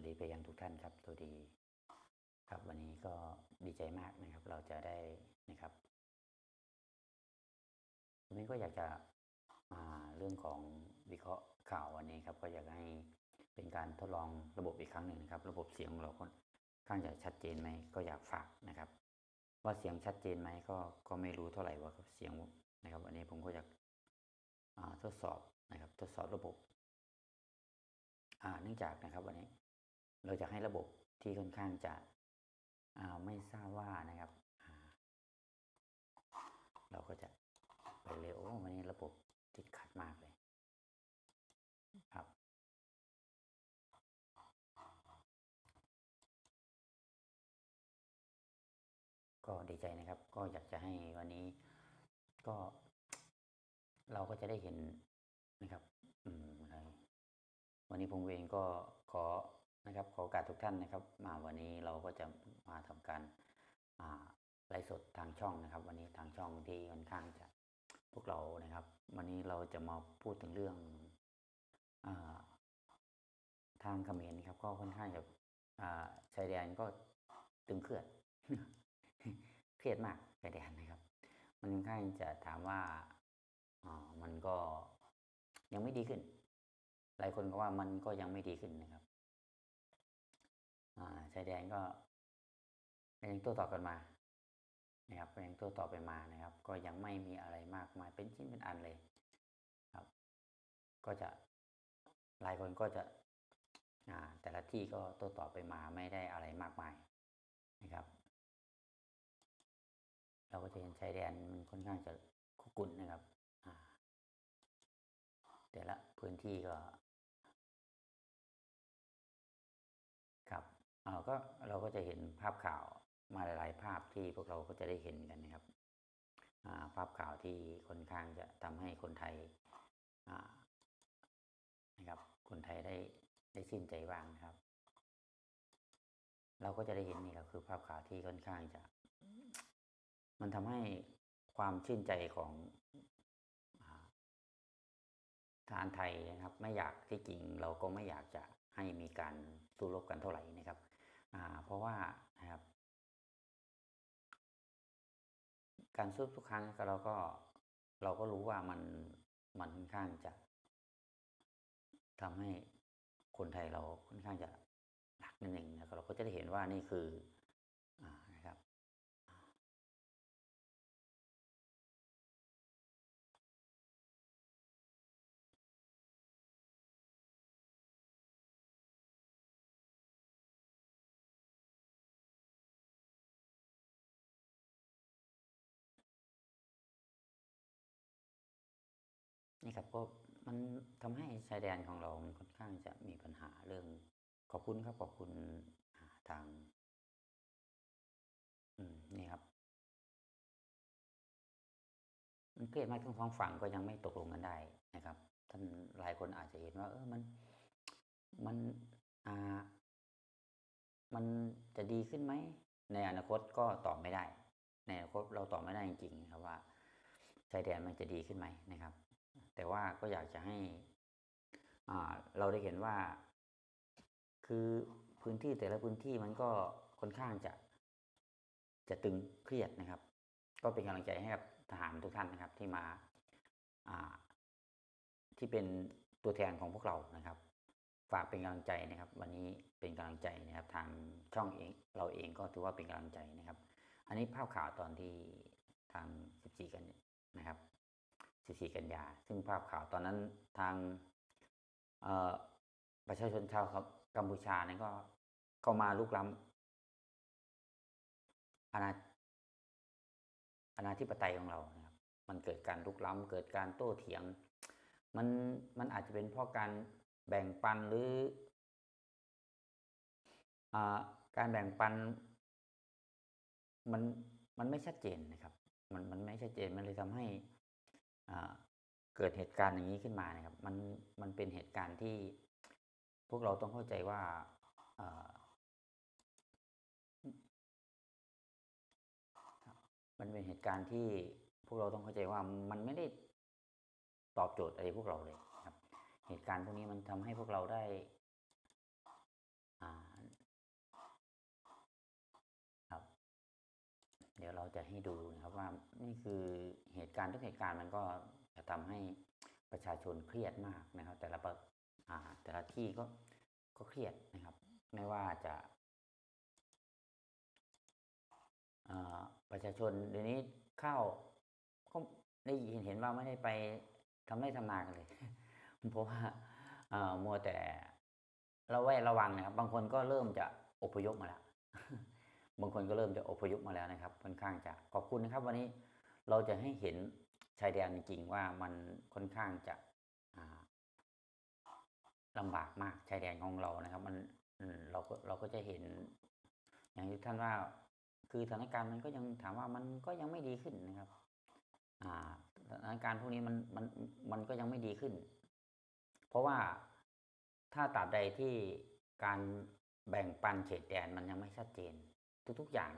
วัสดีไปยังทุกท่านครับสวัสดีครับวันนี้ก็ดีใจมากนะครับ เราจะได้นะครับวันนี้ก็อยากจะอ่าเรื่องของวิเคราะห์ข่าววันนี้ครับ ก็อยากให้เป็นการทดลองระบบอีกครั้งหนึ่งนะครับ ระบบเสียงของเราค่อนข้างจะชัดเจนไหมก็อยากฝากนะครับ ว่าเสียงชัดเจนไหมก็ก็ไม่รู้เท่าไหร่ว่าเสียงนะครับวันนี้ผมก็อยากทดสอบนะครับ ทดสอบระบบอ่าเนื่องจากนะครับวันนี้ เราจะให้ระบบที่ค่อนข้างจะไม่ทราบว่านะครับ เราก็จะไปเร็วโอ้วันนี้ระบบติดขัดมากเลยครับ ก็ดีใจนะครับ ก็อยากจะให้วันนี้ก็เราก็จะได้เห็นนะครับ อืมอะไรวันนี้ผมเองก็ขอ นะครับขอโอกาสทุกท่านนะครับมาวันนี้เราก็จะมาทำการอ่าไลฟ์สดทางช่องนะครับ วันนี้ทางช่องที่ค่อนข้างจะพวกเรานะครับ วันนี้เราจะมาพูดถึงเรื่องอาทางเขมรนะครับ ก็ค่อนข้างจะอ่าชายแดนก็ตึงเครียดเครียดมากชายแดนนะครับ มันค่อนข้างจะถามว่าอมันก็ยังไม่ดีขึ้น หลายคนก็ว่ามันก็ยังไม่ดีขึ้นนะครับ ชายแดนก็ยังโต้ตอบกันมานะครับยังโต้ตอบไปมานะครับ ก็ยังไม่มีอะไรมากมายเป็นชิ้นเป็นอันเลยครับ ก็จะหลายคนก็จะแต่ละที่ก็โต้ตอบไปมาไม่ได้อะไรมากมายนะครับ เราก็จะเห็นชายแดนมันค่อนข้างจะคุกุ่นนะครับแต่ละพื้นที่ก็ ก็เราก็จะเห็นภาพข่าวมาหลายๆภาพที่พวกเราก็จะได้เห็นกันนะครับาภาพข่าวที่ค่อนข้างจะทำให้คนไทยนะครับ คนไทยได้ได้ชื่นใจบ้างนะครับ เราก็จะได้เห็นนี่แหละคือภาพข่าวที่ค่อนข้างจะ มันทำให้ความชื่นใจของอทหารไทยนะครับ ไม่อยากที่จริงเราก็ไม่อยากจะให้มีการสู้รบกันเท่าไหร่นะครับ ราะว่านะครับ การสู้ทุกครั้งเราก็เราก็รู้ว่ามันมันค่อนข้างจะทำให้คนไทยเราค่อนข้างจะหนักนิดหนึ่งนะครับเราก็จะได้เห็นว่านี่คือ นี่ครับก็มันทำให้ชายแดนของเรามันค่อนข้างจะมีปัญหาเรื่อง ขอบคุณครับขอบคุณทาง อืมนี่ครับ มันเครียดมากทั้งสองฝั่งก็ยังไม่ตกลงกันได้นะครับ ท่านหลายคนอาจจะเห็นว่า เออมัน มันอ่า มันจะดีขึ้นไหมในอนาคตก็ตอบไม่ได้ ในอนาคตเราตอบไม่ได้จริงๆครับว่าชายแดนมันจะดีขึ้นไหมนะครับ แต่ว่าก็อยากจะให้เราได้เห็นว่า คือพื้นที่แต่ละพื้นที่มันก็ค่อนข้างจะจะตึงเครียดนะครับ ก็เป็นกำลังใจให้กับทหารทุกท่านนะครับที่มาอ่าที่เป็นตัวแทนของพวกเรานะครับ ฝากเป็นกำลังใจนะครับ วันนี้เป็นกำลังใจนะครับ ทางช่องเองเราเองก็ถือว่าเป็นกำลังใจนะครับ อันนี้ภาพข่าวตอนที่ทาง 14 กันนะครับ 14 กันยา ซึ่งภาพข่าวตอนนั้นทางประชาชนชาวกัมพูชานี่ยก็เข้ามาลุกล้ำอาณาอาณาธิปไตยของเรานะครับ มันเกิดการลุกล้ำเกิดการโต้เถียง มันมันอาจจะเป็นเพราะการแบ่งปันหรืออการแบ่งปันมันมันไม่ชัดเจนนะครับ มันมันไม่ชัดเจนมันเลยทำให้ เกิดเหตุการณ์อย่างนี้ขึ้นมานะครับ มันมันเป็นเหตุการณ์ที่พวกเราต้องเข้าใจว่ามันเป็นเหตุการณ์ที่พวกเราต้องเข้าใจว่ามันไม่ได้ตอบโจทย์อะไรพวกเราเลยครับ เหตุการณ์พวกนี้มันทำให้พวกเราได้ครับ เดี๋ยวเราจะให้ดูนะครับว่านี่คือ เหตุการณ์ทุกเหตุการณ์มันก็จะทำให้ประชาชนเครียดมากนะครับ แต่ละประอ่าแต่ละที่ก็ก็เครียดนะครับ ไม่ว่าจะอ่าประชาชนเดี๋ยวนี้ข้าวก็ได้ยินเห็นว่าไม่ได้ไปทำไร่ทำนากันเลยเพราะว่าเอ่อมัวแต่ระแวดระวังนะครับ บางคนก็เริ่มจะอพยพมาแล้วบางคนก็เริ่มจะอพยพมาแล้วนะครับค่อนข้างจะขอบคุณนะครับ วันนี้ เราจะให้เห็นชายแดนจริงว่ามันค่อนข้างจะอ่าลำบากมากชายแดนของเรานะครับ มันเราก็เราก็จะเห็น อย่างที่ท่านว่า คือสถานการณ์มันก็ยังถามว่ามันก็ยังไม่ดีขึ้นนะครับอ่าสถานการณ์พวกนี้มันมันมันก็ยังไม่ดีขึ้น เพราะว่าถ้าตราบใดที่การแบ่งปันเขตแดนมันยังไม่ชัดเจน ทุก ๆอย่าง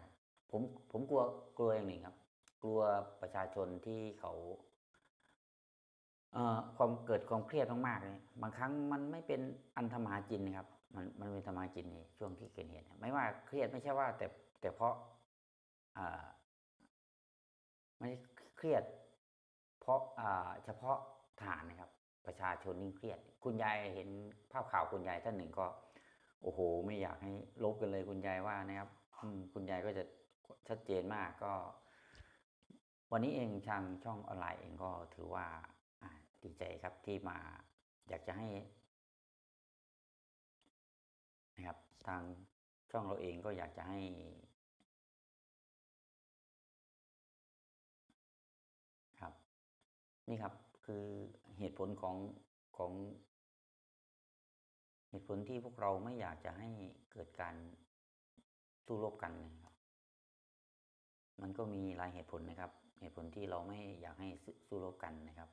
ผมผมกลัวกลัวอย่างหนึ่งครับ กลัวประชาชนที่เขาเอ่อความเกิดความเครียดมากๆเลยบางครั้งมันไม่เป็นอันธรรมาจินนะครับ มันมันเป็นธรรมาจินในช่วงที่เกิดเหตุไม่ว่าเครียดไม่ใช่ว่า แต่แต่เพราะอ่าไม่เครียด เพราะอ่าเฉพาะทหารนะครับ ประชาชนยิ่งเครียด คุณยายเห็นภาพข่าวคุณยายท่านหนึ่งก็ โอ้โห ไม่อยากให้ลบกันเลยคุณยายว่านะครับอืมคุณยายก็จะชัดเจนมากก็ วันนี้เองทางช่องออนไลน์เองก็ถือว่าดีใจครับที่มาอยากจะให้นะครับทางช่องเราเองก็อยากจะให้ ครับ นี่ครับคือเหตุผลของของเหตุผลที่พวกเราไม่อยากจะให้เกิดการสู้รบกันนะครับ มันก็มีหลายเหตุผลนะครับ เหตุผลที่เราไม่อยากให้สู้รบกันนะครับ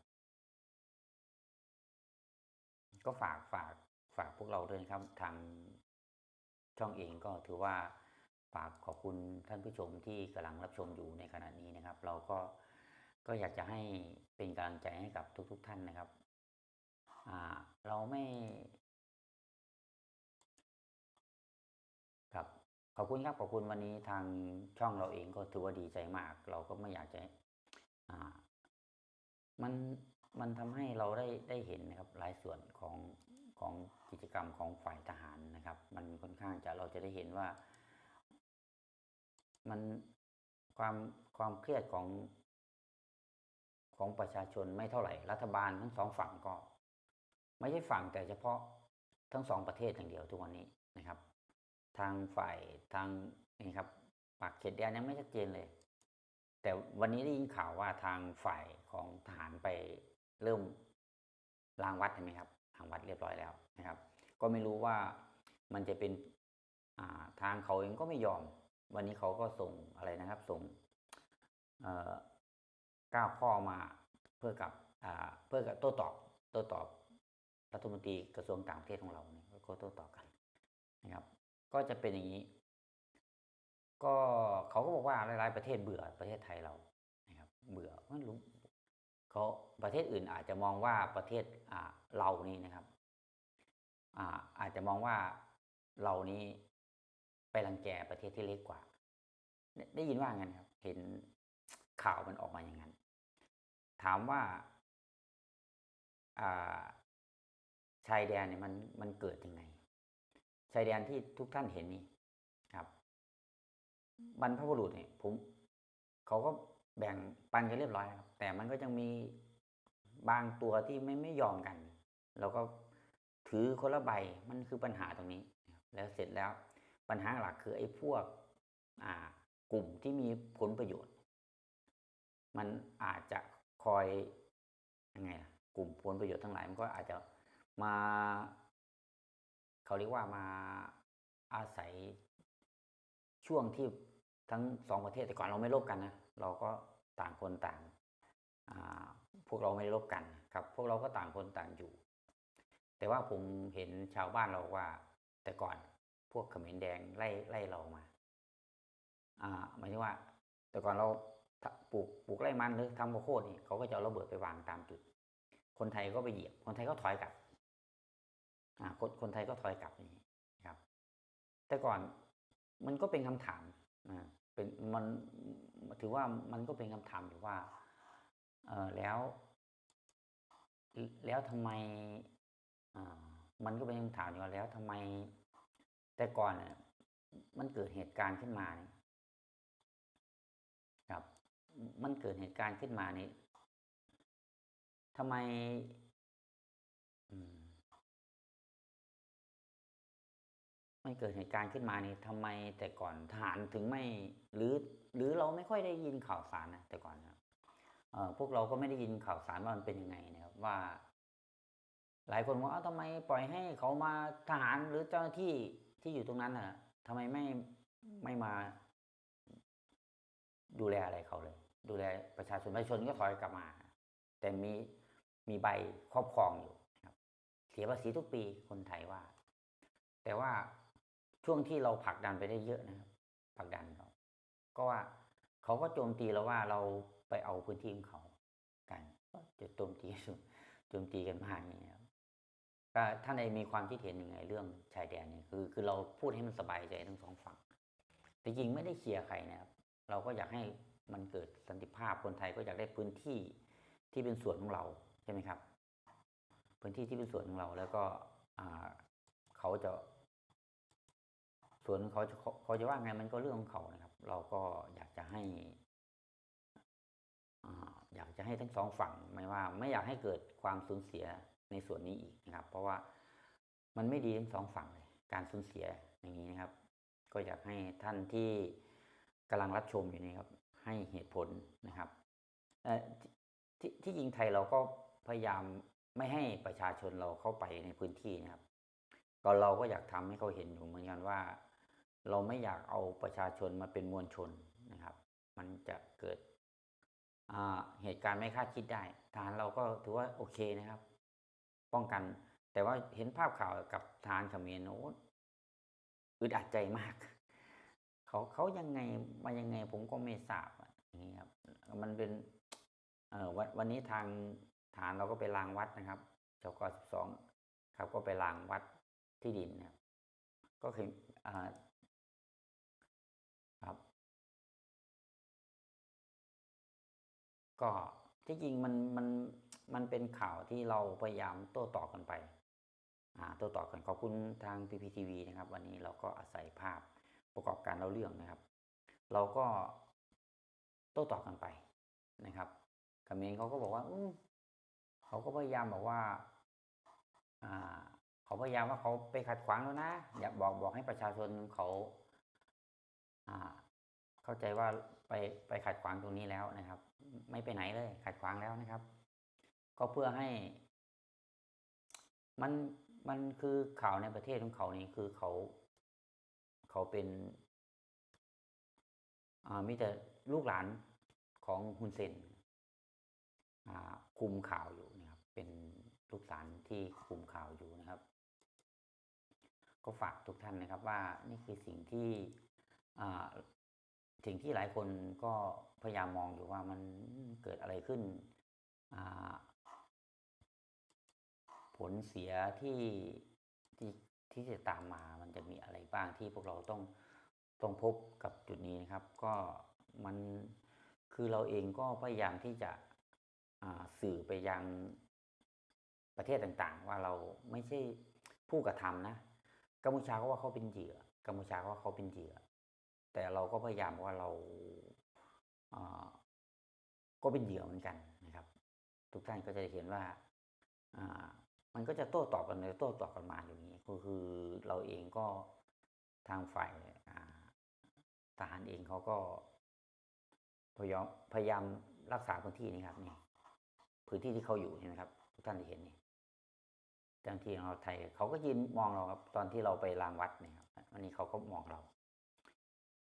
ก็ฝากฝากฝากพวกเราด้วยนะครับทางช่องเองก็ถือว่าฝากขอบคุณท่านผู้ชมที่กำลังรับชมอยู่ในขณะนี้นะครับ เราก็ก็อยากจะให้เป็นกำลังใจให้กับทุก ๆ ท่านนะครับอ่าเราไม่ ขอบคุณครับขอบคุณวันนี้ทางช่องเราเองก็ถือว่าดีใจมาก เราก็ไม่อยากจะอ่ามันมันทำให้เราได้ได้เห็นนะครับหลายส่วนของของกิจกรรมของฝ่ายทหารนะครับ มันค่อนข้างจะเราจะได้เห็นว่า มันความความเครียดของของประชาชนไม่เท่าไหร่ รัฐบาลทั้งสองฝั่งก็ ไม่ใช่ฝั่งแต่เฉพาะทั้งสองประเทศอย่างเดียวทุกวันนี้นะครับ ทางฝ่ายทางนี่ครับปากเขตแดนยังไม่ชัดเจนเลย แต่วันนี้ได้ยินข่าวว่าทางฝ่ายของทหารไปเริ่มลางวัดเห็นไหมครับล้างวัดเรียบร้อยแล้วนะครับ ก็ไม่รู้ว่ามันจะเป็นาทางเขาเองก็ไม่ยอม วันนี้เขาก็ส่งอะไรนะครับ ส่งเก้าข้อมาเพื่อกับเพื่อกับโต้ตอบโต้ตอบรัฐมนตรีกระทรวงต่างประเทศของเราเนี่ยก็โต้ตอบกันนะครับ ก็จะเป็นอย่างนี้ ก็เขาก็บอกว่าหลายๆประเทศเบื่อประเทศไทยเรานะครับ เบื่อไม่รู้เขาประเทศอื่นอาจจะมองว่าประเทศอ่าเรานี่นะครับ อ่า อาจจะมองว่าเรานี้ไปรังแกประเทศที่เล็กกว่า ได้ได้ยินว่างั้นครับ เห็นข่าวมันออกมาอย่างนั้น ถามว่าอ่าชายแดนเนี่ยมันมันเกิดยังไง ชายแดนที่ทุกท่านเห็นนี่ครับ บรรพบุรุษเนี่ยผมเขาก็แบ่งปันกันเรียบร้อยครับ แต่มันก็ยังมีบางตัวที่ไม่ไม่ยอมกัน เราก็ถือคนละใบมันคือปัญหาตรงนี้ แล้วเสร็จแล้วปัญหาหลักคือไอ้พวกอ่ากลุ่มที่มีผลประโยชน์ มันอาจจะคอยยังไงล่ะกลุ่มผลประโยชน์ทั้งหลายมันก็อาจจะมา เขาเรียกว่ามาอาศัยช่วงที่ทั้งสองประเทศแต่ก่อนเราไม่รบกันนะเราก็ต่างคนต่างพวกเราไม่ได้รบกันครับ พวกเราก็ต่างคนต่างอยู่ แต่ว่าผมเห็นชาวบ้านเราว่า แต่ก่อนพวกเขมรแดงไล่ไล่เรามาอ่าหมายถึงว่า แต่ก่อนเราปลูกปลูกไร่มันหรือทำข้าวโพดนี่เขาก็จะเอาระเบิดไปวางตามจุด คนไทยก็ไปเหยียบ คนไทยก็ถอยกลับ คนคนไทยก็ถอยกลับอย่างนี้ครับ แต่ก่อนมันก็เป็นคำถามอ่าเป็นมันถือว่ามันก็เป็นคำถามอยู่ว่า เออแล้ว แล้วทำไมอ่ามันก็เป็นคำถามอยู่ว่าแล้วทำไม แต่ก่อนเนี่ยมันเกิดเหตุการณ์ขึ้นมาเนี่ยครับ มันเกิดเหตุการณ์ขึ้นมานี่ทำไม อืม มันเกิดเหตุการณ์ขึ้นมานี่ทำไมแต่ก่อนทหารถึงไม่หรือหรือเราไม่ค่อยได้ยินข่าวสารนะแต่ก่อนนะครับเอ่อพวกเราก็ไม่ได้ยินข่าวสารว่ามันเป็นยังไงนะครับว่า หลายคนว่าเอ้าทำไมปล่อยให้เขามาทหารหรือเจ้าหน้าที่ที่อยู่ตรงนั้นน่ะทำไมไม่ไม่มา ดูแลอะไรเขาเลย ดูแลประชาชนประชาชนก็ถอยกลับมา แต่มีมีใบครอบครองอยู่ครับ เสียภาษีทุกปีคนไทยว่า แต่ว่า ช่วงที่เราผลักดันไปได้เยอะนะครับผลักดันเขาก็ว่าเขาก็โจมตีเราว่าเราไปเอาพื้นที่ของเขากันก็จะโจมตีโจมตีกันมากอย่างเงี้ยครับก็ท่านใดมีความคิดเห็นยังไงเรื่องชายแดนเนี่ยคือคือเราพูดให้มันสบายใจทั้งสองฝั่ง แต่จริงไม่ได้เคลียร์ใครนะครับ เราก็อยากให้มันเกิดสันติภาพคนไทยก็อยากได้พื้นที่ที่เป็นส่วนของเราใช่ไหมครับ พื้นที่ที่เป็นส่วนของเราแล้วก็อ่าเขาจะ ส่วนเขาจะเขาเขาจะว่าไงมันก็เรื่องของเขานะครับ เราก็อยากจะให้อ่าอยากจะให้ทั้งสองฝั่งไม่ว่า ไม่อยากให้เกิดความสูญเสียในส่วนนี้อีกนะครับ เพราะว่ามันไม่ดีทั้งสองฝั่งเลยการสูญเสียอย่างนี้นะครับ ก็อยากให้ท่านที่กำลังรับชมอยู่นี้ครับ ให้เหตุผลนะครับเอ่อที่ที่จริงไทยเราก็พยายามไม่ให้ประชาชนเราเข้าไปในพื้นที่นะครับก็เราก็อยากทำให้เขาเห็นอยู่เหมือนกันว่า เราไม่อยากเอาประชาชนมาเป็นมวลชนนะครับ มันจะเกิดอ่าเหตุการณ์ไม่คาดคิดได้ทหารเราก็ถือว่าโอเคนะครับ ป้องกัน แต่ว่าเห็นภาพข่าวกับทหารเขมรโอ้อึดอัดใจมากเขาเขายังไงมายังไงผมก็ไม่ทราบอย่างนี้ครับมันเป็นเอ่อวันวันนี้ทางฐานเราก็ไปรางวัดนะครับจกสิบสองครับก็ไปรางวัดที่ดินนะครับก็คือ ก็ที่จริงมันมันมันเป็นข่าวที่เราพยายามโต้ตอบกันไปอ่าโต้ตอบกันขอบคุณทาง PPTV นะครับ วันนี้เราก็อาศัยภาพประกอบการเล่าเรื่องนะครับ เราก็โต้ตอบกันไปนะครับเขมรเขาก็บอกว่าอมเขาก็พยายามบอกว่าอ่าเขาพยายามว่าเขาไปขัดขวางแล้วนะ อย่าบอกบอกให้ประชาชนเขาอ่าเข้าใจว่าไปไปขัดขวางตรงนี้แล้วนะครับ ไม่ไปไหนเลย ขัดขวางแล้วนะครับ ก็เพื่อให้ มันมันคือข่าวในประเทศของเขานี่คือเขา เขาเป็นอ่ามีแต่ลูกหลานของฮุนเซนอ่าคุมข่าวอยู่นะครับ เป็นลูกหลานที่คุมข่าวอยู่นะครับ ก็ฝากทุกท่านนะครับว่านี่คือสิ่งที่อ่า สิ่งที่หลายคนก็พยายามมองอยู่ว่ามันเกิดอะไรขึ้น ผลเสียที่ที่ที่จะตามมามันจะมีอะไรบ้างที่พวกเราต้องต้องพบกับจุดนี้นะครับ ก็มันคือเราเองก็พยายามที่จะสื่อไปยังประเทศต่างๆ ว่าเราไม่ใช่ผู้กระทำนะกัมพูชาก็ว่าเขาเป็นเหยื่อกัมพูชาก็ว่าเขาเป็นเหยื่อ แต่เราก็พยายามว่าเราก็เป็นเหยื่อเหมือนกันนะครับ ทุกท่านก็จะเห็นว่ามันก็จะโต้ตอบกันเลยโต้ตอบกันมาอย่างนี้ก็คือเราเองก็ทางฝ่ายทหารเองเขาก็พยายามพยายามรักษาพื้นที่นี้ครับนี่พื้นที่ที่เขาอยู่เห็นไหมครับ ทุกท่านจะเห็นนี่เจ้าหน้าที่ของเราไทยเขาก็ยืนมองเราครับ ตอนที่เราไปรางวัดเนี่ยครับวันนี้เขาก็มองเรา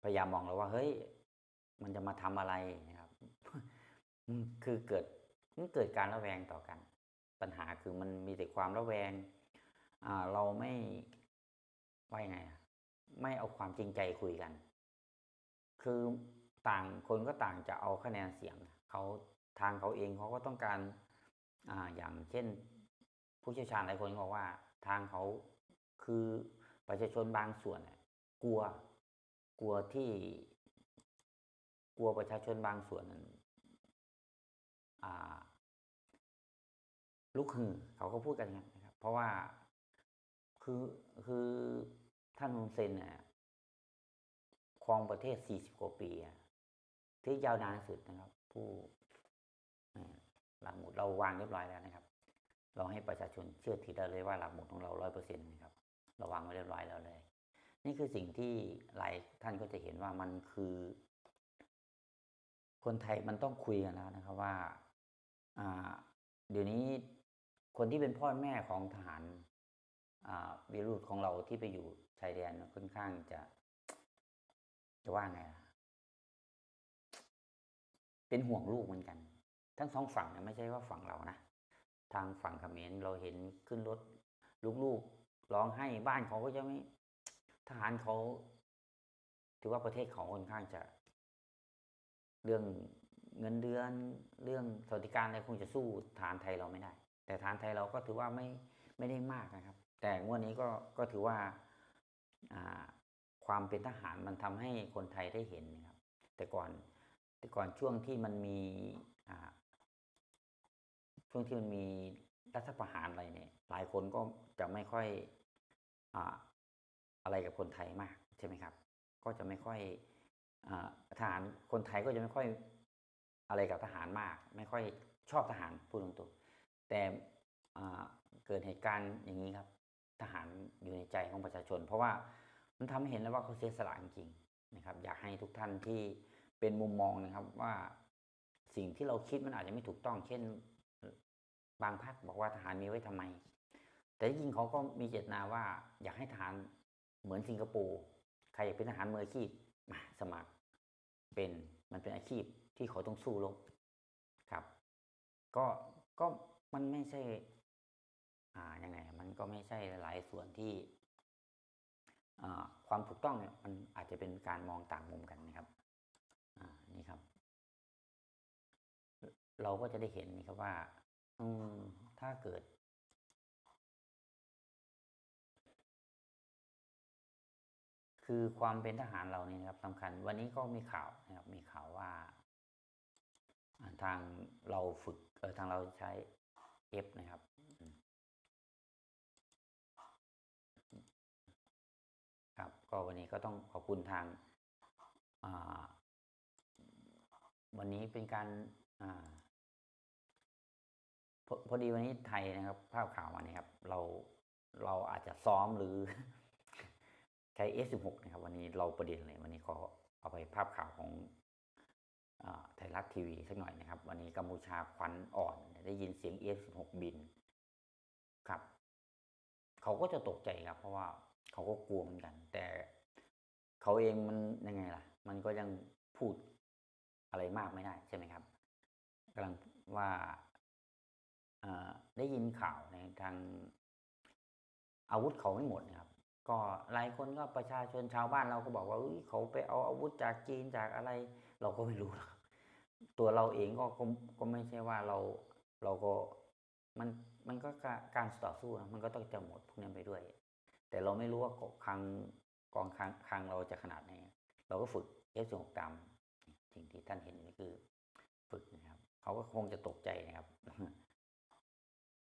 พยายามมองเราว่า เฮ้ย มันจะมาทำอะไรนะครับ คือเกิดมันเกิดการระแวงต่อกัน ปัญหาคือมันมีแต่ความระแวง อ่า เราไม่ว่ายังไงไม่เอาความจริงใจคุยกัน คือต่างคนก็ต่างจะเอาคะแนนเสียงเขาทางเขาเองเขาก็ต้องการอ่าอย่างเช่น ผู้เชี่ยวชาญหลายคนบอกว่า ทางเขาคือประชาชนบางส่วนกลัว กลัวที่กลัวประชาชนบางส่วนนั้นลุกฮือเขาก็พูดกันอย่างนั้นะครับ เพราะว่าคือคือท่านฮุนเซนเนี่ยครองประเทศ 40 กว่าปีที่ยาวนานสุดนะครับ ผู้หลักหมุดเราวางเรียบร้อยแล้วนะครับ เราให้ประชาชนเชื่อถือได้เลยว่าหลักหมุดของเราร้อยเปอร์เซ็นต์นะครับ เราวางไว้เรียบร้อยแล้วเลย นี่คือสิ่งที่หลายท่านก็จะเห็นว่ามันคือ คนไทยมันต้องคุยกันแล้วนะครับว่าอ่าเดี๋ยวนี้คนที่เป็นพ่อแม่ของทหารวีรุษของเราที่ไปอยู่ชายแดนค่อนข้างจะ จะว่าไงล่ะเป็นห่วงลูกเหมือนกัน ทั้งสองฝั่งนะไม่ใช่ว่าฝั่งเรานะทางฝั่งเขมรเราเห็นขึ้นรถลูกๆร้องไห้บ้านเขาก็จะไม่ ทหารเขาถือว่าประเทศเขาค่อนข้างจะ เรื่องเงินเดือนเรื่องสวัสดิการอะไรคงจะสู้ฐานไทยเราไม่ได้ แต่ฐานไทยเราก็ถือว่าไม่ไม่ได้มากนะครับ แต่งวดนี้ก็ก็ถือว่าอ่าความเป็นทหารมันทำให้คนไทยได้เห็นนะครับ แต่ก่อนแต่ก่อนช่วงที่มันมีอ่าช่วงที่มันมีรัฐประหารอะไรเนี่ย หลายคนก็จะไม่ค่อย อะไรกับคนไทยมากใช่ไหมครับ ก็จะไม่ค่อยอทหารคนไทยก็จะไม่ค่อยอะไรกับทหารมาก ไม่ค่อยชอบทหารพูดตรงๆแต่เกิดเหตุการณ์อย่างนี้ครับ ทหารอยู่ในใจของประชาชน เพราะว่ามันทำให้เห็นแล้วว่าเขาเสียสละจริงๆนะครับ อยากให้ทุกท่านที่เป็นมุมมองนะครับว่าสิ่งที่เราคิดมันอาจจะไม่ถูกต้อง เช่น บางพรรคบอกว่าทหารมีไว้ทำไม แต่จริงเขาก็มีเจตนาว่าอยากให้ทหาร เหมือนสิงคโปร์ใครอยากเป็นทหารมืออาชีพมาสมัครเป็นมันเป็นอาชีพที่เขาต้องสู้รบครับ ก็ก็มันไม่ใช่ อ่ายังไง มันก็ไม่ใช่หลายส่วนที่อ่าความถูกต้องเนี่ยมันอาจจะเป็นการมองต่างมุมกันนะครับอ่านี่ครับ เราก็จะได้เห็นนี่ครับว่า อืมถ้าเกิด คือความเป็นทหารเรานี่นะครับสำคัญ วันนี้ก็มีข่าวนะครับมีข่าวว่า ทางเราฝึกเออทางเราใช้ F นะครับครับก็วันนี้ก็ต้องขอบคุณทางอ่าวันนี้เป็นการอ่าพอพอดีวันนี้ไทยนะครับภาพข่าวมาเนี่ยครับ เราเราอาจจะซ้อมหรือ ใช้ S16 นะครับ วันนี้เราประเด็นเลยวันนี้ขอเอาไปภาพข่าวของอไทยรัฐทีวีสักหน่อยนะครับ วันนี้กัมพูชาควันอ่อน ได้ยินเสียง F16 บินครับ เขาก็จะตกใจครับ เพราะว่าเขาก็กลัวเหมือนกัน แต่เขาเองมันยังไงล่ะ มันก็ยังพูดอะไรมากไม่ได้ใช่ไหมครับกำลังว่าได้ยินข่าวในทางอาวุธเขาไม่หมดนะครับ ก็หลายคนก็ประชาชนชาวบ้านเราก็บอกว่าเอ้ยเขาไปเอาอาวุธจากจีนจากอะไร เราก็ไม่รู้หรอกตัวเราเองก็ก็ก็ไม่ใช่ว่าเราเราก็มันมันก็การต่อสู้นะมันก็ต้องจะหมดพวกนั้นไปด้วย แต่เราไม่รู้ว่าคลังกองคลังคลังเราจะขนาดไหนเราก็ฝึกเอฟสตามสิ่งที่ท่านเห็นนี่คือ ฝึกนะครับ เขาก็คงจะตกใจนะครับ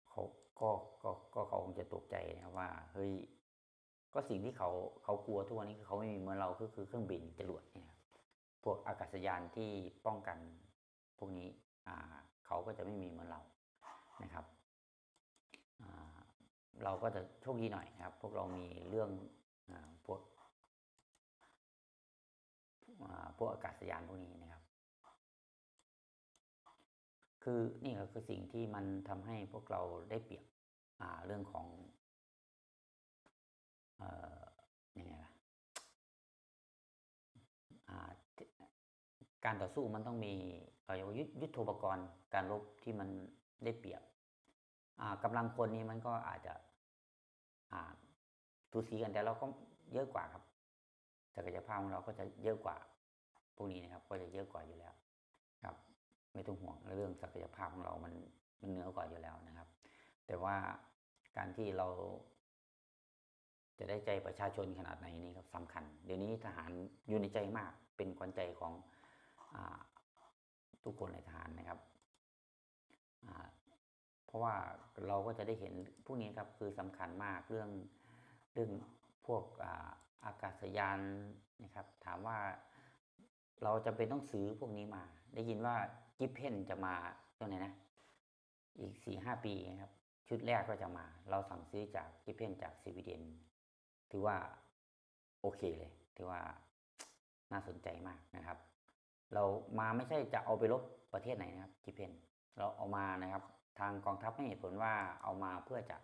เขาก็ก็ก็เขาคงจะตกใจนะครับว่าเฮ้ย ก็สิ่งที่เขาเขากลัวทุกวันนี้คือเขาไม่มีเหมือนเราก็คือเครื่องบินจรวดเนี่ยพวกอากาศยานที่ป้องกันพวกนี้อ่าเขาก็จะไม่มีเหมือนเรานะครับอ่าเราก็จะโชคดีหน่อยนะครับ พวกเรามีเรื่องอ่าพวกอ่าพวกอากาศยานพวกนี้นะครับ คือนี่ก็คือสิ่งที่มันทำให้พวกเราได้เปรียบอ่าเรื่องของ ยังไงล่ะการต่อสู้มันต้องมีเราเรียกว่ายุทยุทโธปกรณ์การรบที่มันได้เปรียบอ่ากำลังคนนี้มันก็อาจจะอ่าทูสีกันแต่เราก็เยอะกว่าครับศักยภาพของเราก็จะเยอะกว่าพวกนี้นะครับ ก็จะเยอะกว่าอยู่แล้ว ครับ ไม่ต้องห่วงเรื่องศักยภาพของเรามันมันเหนือกว่าอยู่แล้วนะครับ แต่ว่าการที่เรา จะได้ใจประชาชนขนาดไหนนี่ครับสำคัญ เดี๋ยวนี้ทหารอยู่ในใจมากเป็นขวัญใจของอทุกคนในทหารนะครับเพราะว่าเราก็จะได้เห็นพวกนี้ครับคือสำคัญมากเรื่องเรื่องพวกอาอากาศยานนะครับ ถามว่าเราจะเป็นต้องซื้อพวกนี้มา ได้ยินว่ากิฟเพนจะมาตัวไหนนะอีกสี่ห้าปีนะครับ ชุดแรกก็จะมา เราสั่งซื้อจากกิฟเพนจากสวีเดน ถือว่าโอเคเลย ถือว่าน่าสนใจมากนะครับ เรามาไม่ใช่จะเอาไปลบประเทศไหนนะครับกิฟเพนเราเอามานะครับ ทางกองทัพให้เหตุผลว่าเอามาเพื่อจะ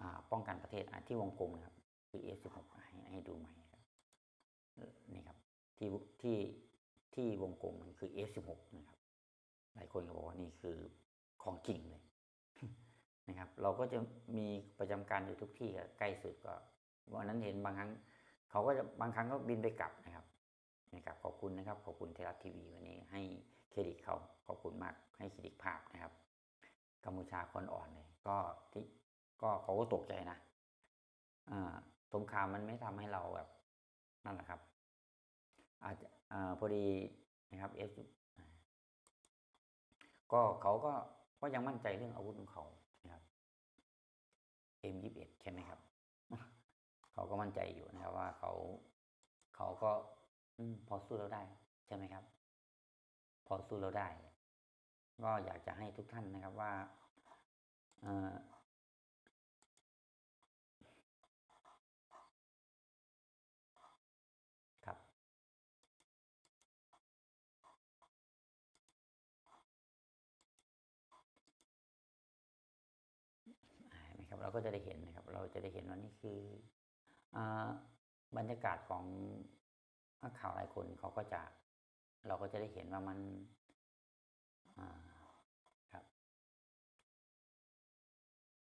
อป้องกันประเทศที่วงกลมนะครับคือ F16 ให้ให้ดูใหม่ครับนี่ครับที่ที่ที่วงกลมมันคือ F16 นะครับ หลายคนก็บอกว่านี่คือของจริงเลยนะครับ เราก็จะมีประจำการอยู่ทุกที่ใกล้สุดก็ วันนั้นเห็นบางครั้งเขาก็จะบางครั้งก็บินไปกลับนะครับนะครับขอบคุณนะครับ ขอบคุณเทรัฐทีวีวันนี้ให้เครดิตเขาขอบคุณมากให้เครดิตภาพนะครับกัมพูชาคนอ่อนเลยก็ที่ก็เขาก็ตกใจนะอ่าสงครามมันไม่ทำให้เราแบบนั่นแหละครับ อาจจะอ่าพอดีนะครับเอฟก็เขาก็ก็ยังมั่นใจเรื่องอาวุธของเขานะครับ M21 ใช่ไหมครับ เขาก็มั่นใจอยู่นะครับว่าเขาเขาก็อพอสู้เราได้ ใช่ไหมครับ พอสู้เราได้ ก็อยากจะให้ทุกท่านนะครับว่าเออครับอ่าเห็นไหมครับ เราก็จะได้เห็นนะครับ เราจะได้เห็นว่านี่คือ บรรยากาศของนักข่าวหลายคนเขาก็จะเราก็จะได้เห็นว่ามันครับ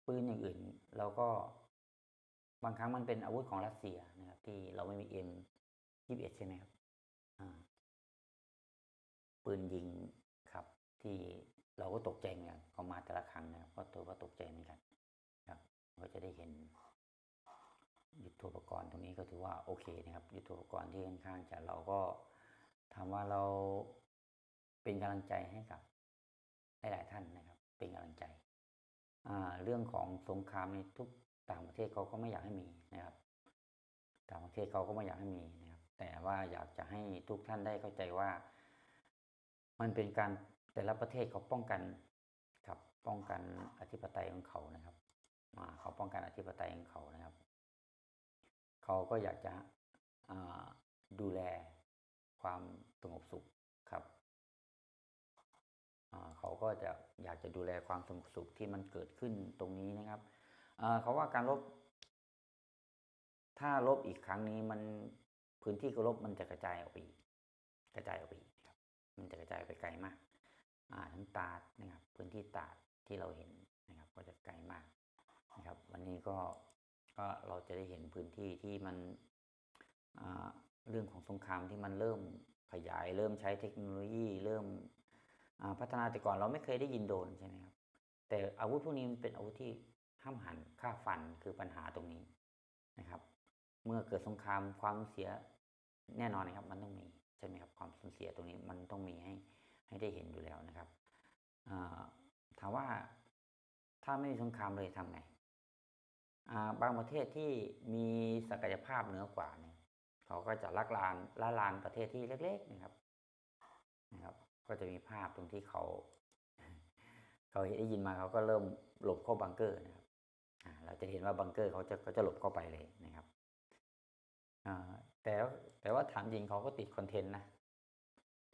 ปืนอย่างอื่น เราก็บางครั้งมันเป็นอาวุธของรัสเซียนะครับ ที่เราไม่มีเอ็มยี่สิบเอ็ดใช่ไหมครับปืนยิงครับ ที่เราก็ตกใจเหมือนกันเขามาแต่ละครั้งนะครับก็ตัวก็ตกใจเหมือนกัน ครับ ก็จะได้เห็น ทโธปกรณ์ตรงนี้ก็ถือว่าโอเคนะครับ ยุทโธปกรณ์ที่ค่อนข้างจะเราก็ถามว่าเราเป็นกำลังใจให้กับหลายๆท่านนะครับ เป็นกำลังใจอ่าเรื่องของสงครามในทุกต่างประเทศเขาก็ไม่อยากให้มีนะครับ ต่างประเทศเขาก็ไม่อยากให้มีนะครับ แต่ว่าอยากจะให้ทุกท่านได้เข้าใจว่า มันเป็นการแต่ละประเทศเขาป้องกันครับป้องกันอธิปไตยของเขานะครับอ่าเขาป้องกันอธิปไตยของเขานะครับ เขาก็อยากจะดูแลความสงบสุขครับเขาก็จะอยากจะดูแลความสงบสุขที่มันเกิดขึ้นตรงนี้นะครับเขาว่าการลบ ถ้าลบอีกครั้งนี้มันพื้นที่การลบมันจะกระจายออกไปกระจายออกไปครับ มันจะกระจายไปไกลมากอ่าทั้งตาดนะครับ พื้นที่ตาดที่เราเห็นนะครับ ก็จะไกลมากนะครับ วันนี้ก็ ก็เราจะได้เห็นพื้นที่ที่มันเรื่องของสงครามที่มันเริ่มขยาย เริ่มใช้เทคโนโลยีเริ่มพัฒนาแต่ก่อนเราไม่เคยได้ยินโดนใช่ไหมครับ แต่อาวุธพวกนี้มันเป็นอาวุธที่ห้ามหันฆ่าฟันคือปัญหาตรงนี้นะครับ เมื่อเกิดสงครามความเสียแน่นอนนะครับ มันต้องมีใช่ไหมครับความสูญเสียตรงนี้มันต้องมีให้ให้ได้เห็นอยู่แล้วนะครับถามว่าถ้าไม่มีสงครามเลยทำไง บางประเทศที่มีศักยภาพเหนือกว่าเนี่ยเขาก็จะลักลานละลานประเทศที่เล็ก ๆ นะครับนะครับ ก็จะมีภาพตรงที่เขาเขาได้ยินมาเขาก็เริ่มหลบเข้าบังเกอร์นะครับเราจะเห็นว่าบังเกอร์เขาจะเขาจะหลบเข้าไปเลยนะครับแต่แต่ว่าถามจริงเขาก็ติดคอนเทนต์นะ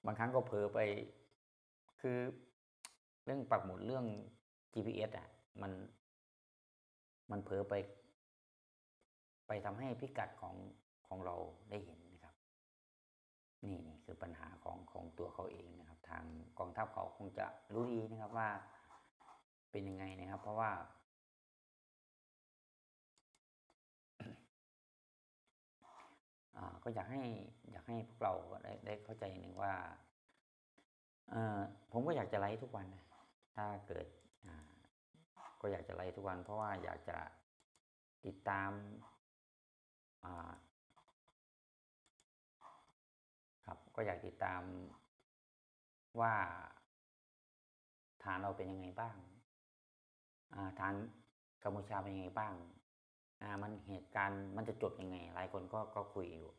บางครั้งก็เผลอไป คือเรื่องปักหมุดเรื่อง GPS อะ มัน มันเผลอไป ไปทำให้พิกัดของของเราได้เห็นนะครับ นี่นี่คือปัญหาของของตัวเขาเองนะครับ ทางกองทัพเขาคงจะรู้ดีนะครับว่าเป็นยังไงนะครับ เพราะว่าอ่าก็อยากให้อยากให้พวกเราได้ได้เข้าใจหนึ่งว่าเออผมก็อยากจะไลฟ์ทุกวันนะถ้าเกิด ก็อยากจะไลฟ์ทุกวัน เพราะว่าอยากจะติดตามาครับก็อยากติดตามว่าฐานเราเป็นยังไงบ้างาฐานกัมพูชาเป็นยังไงบ้างามันเหตุการณ์มันจะจบยังไง หลายคนก็ก็คุยอยู่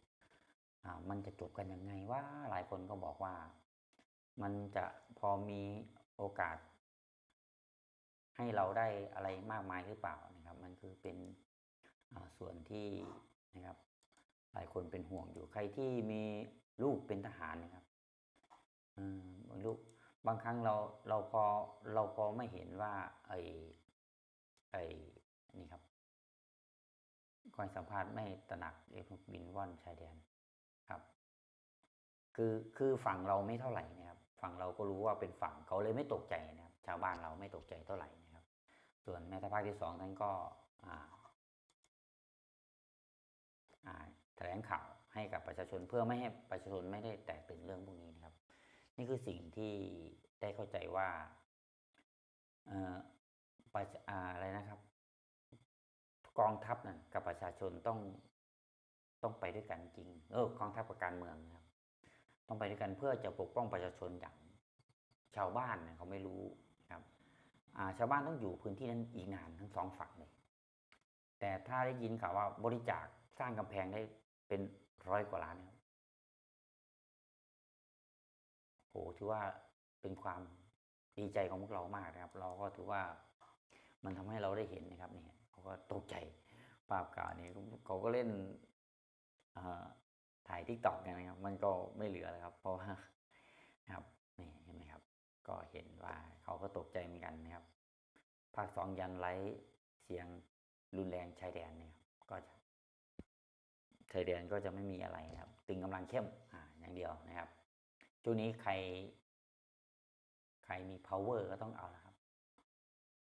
มันจะจบกันยังไงว่าหลายคนก็บอกว่า มันจะพอมีโอกาส ให้เราได้อะไรมากมายหรือเปล่านะครับ มันคือเป็นส่วนที่นะครับ หลายคนเป็นห่วงอยู่ใครที่มีลูกเป็นทหารนะครับอืมลูกบางครั้งเราเราพอเราพอไม่เห็นว่า ไอ้ไอ้นี่ครับก่อนสัมภาษณ์ไม่ตระหนักเอกบินว่อนชายแดนครับ คือคือฝั่งเราไม่เท่าไหร่นะครับ ฝั่งเราก็รู้ว่าเป็นฝั่งเขาเลยไม่ตกใจนะครับ ชาวบ้านเราไม่ตกใจเท่าไหร่นะ ส่วนแม่ทัพภาคที่สองนั้นก็แถลงข่าวให้กับประชาชนเพื่อไม่ให้ประชาชนไม่ได้แตกตื่นเรื่องพวกนี้นะครับ นี่คือสิ่งที่ได้เข้าใจว่าเอ่อประอะไรนะครับ กองทัพนั่นกับประชาชนต้องต้องไปด้วยกันจริง เออกองทัพกับการเมืองนะครับ ต้องไปด้วยกันเพื่อจะปกป้องประชาชนอย่างชาวบ้านเนี่ยเขาไม่รู้ ชาวบ้านต้องอยู่พื้นที่นั้นอีกนานทั้งสองฝั่งเลยแต่ถ้าได้ยินข่าวว่าบริจาคสร้างกำแพงได้เป็นร้อยกว่าล้านนะครับโหถือว่าเป็นความดีใจของพวกเรามากนะครับ เราก็ถือว่ามันทำให้เราได้เห็นนะครับเนี่ยเขาก็ตกใจภาพข่าวนี้เขาก็เล่นอถ่ายทิกตอกกันนะครับ มันก็ไม่เหลือแล้วครับ เพราะว่านะครับ ก็เห็นว่าเขาก็ตกใจเหมือนกันนะครับ ภาคสองยันไร้เสียงรุนแรงชายแดนเนี่ยครับก็จะชายแดนก็จะไม่มีอะไรนะครับ ตึงกำลังเข้มอ่าอย่างเดียวนะครับช่วงนี้ใคร ใครมี power ก็ต้องเอาละครับ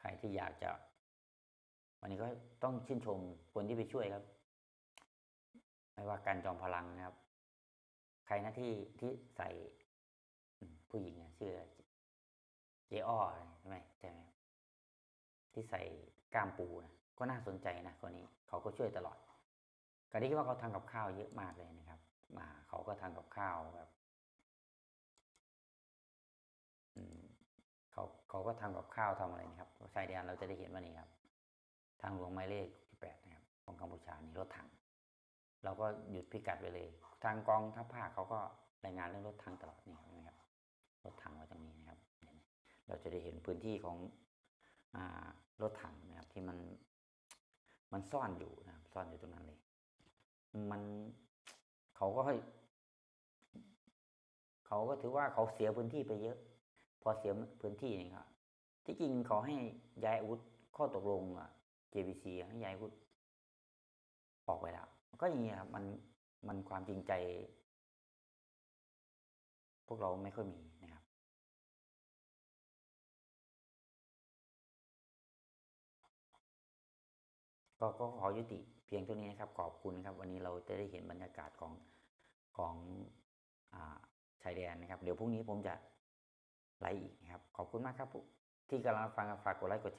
ใครที่อยากจะ วันนี้ก็ต้องชื่นชมคนที่ไปช่วยครับ ไม่ว่าการจอมพลังนะครับ ใครหนะที่ที่ใส่ผู้หญิงเนี่ยชื่ออะไรเจ อ้ออะใช่ไหมใช่ไหมที่ใส่ก้ามปูนะก็น่าสนใจนะคนนี้เขาก็ช่วยตลอดก็ได้คิดว่าเขาทำกับข้าวเยอะมากเลยนะครับมาเขาก็ทำกับข้าวแบบอืมเขาเขาก็ทำกับข้าวทำอะไรนะครับชายแดนเราจะได้เห็นว่านี่ครับ ทางหลวงหมายเลขที่แปดนะครับ ของกัมพูชานี่รถถัง เราก็หยุดพิกัดไปเลย ทางกองทัพภาคเขาก็รายงานเรื่องรถถังตลอดนี่นะครับรถถังไว้ตรงนี้นะครับ เราจะได้เห็นพื้นที่ของอรถถังนะครับที่มันมันซ่อนอยู่นะครับซ่อนอยู่ตรงนั้นเลย มันเขาก็ให้เขาก็ถือว่าเขาเสียพื้นที่ไปเยอะ พอเสียพื้นที่นี่ครับที่จริงเขาให้ย้ายอาวุธข้อตกลงอะ JBC ให้ย้ายอาวุธออกไปแล้ว ก็อย่างนี้ครับ มันมันความจริงใจ พวกเราไม่ค่อยมี ก็ก็ขอยุติเพียงเท่านี้นะครับ ขอบคุณครับ วันนี้เราจะได้เห็นบรรยากาศของของอ่าชายแดนนะครับ เดี๋ยวพรุ่งนี้ผมจะไลฟ์อีกนะครับ ขอบคุณมากครับที่กำลังฟังฝากกดไลค์กดแชร์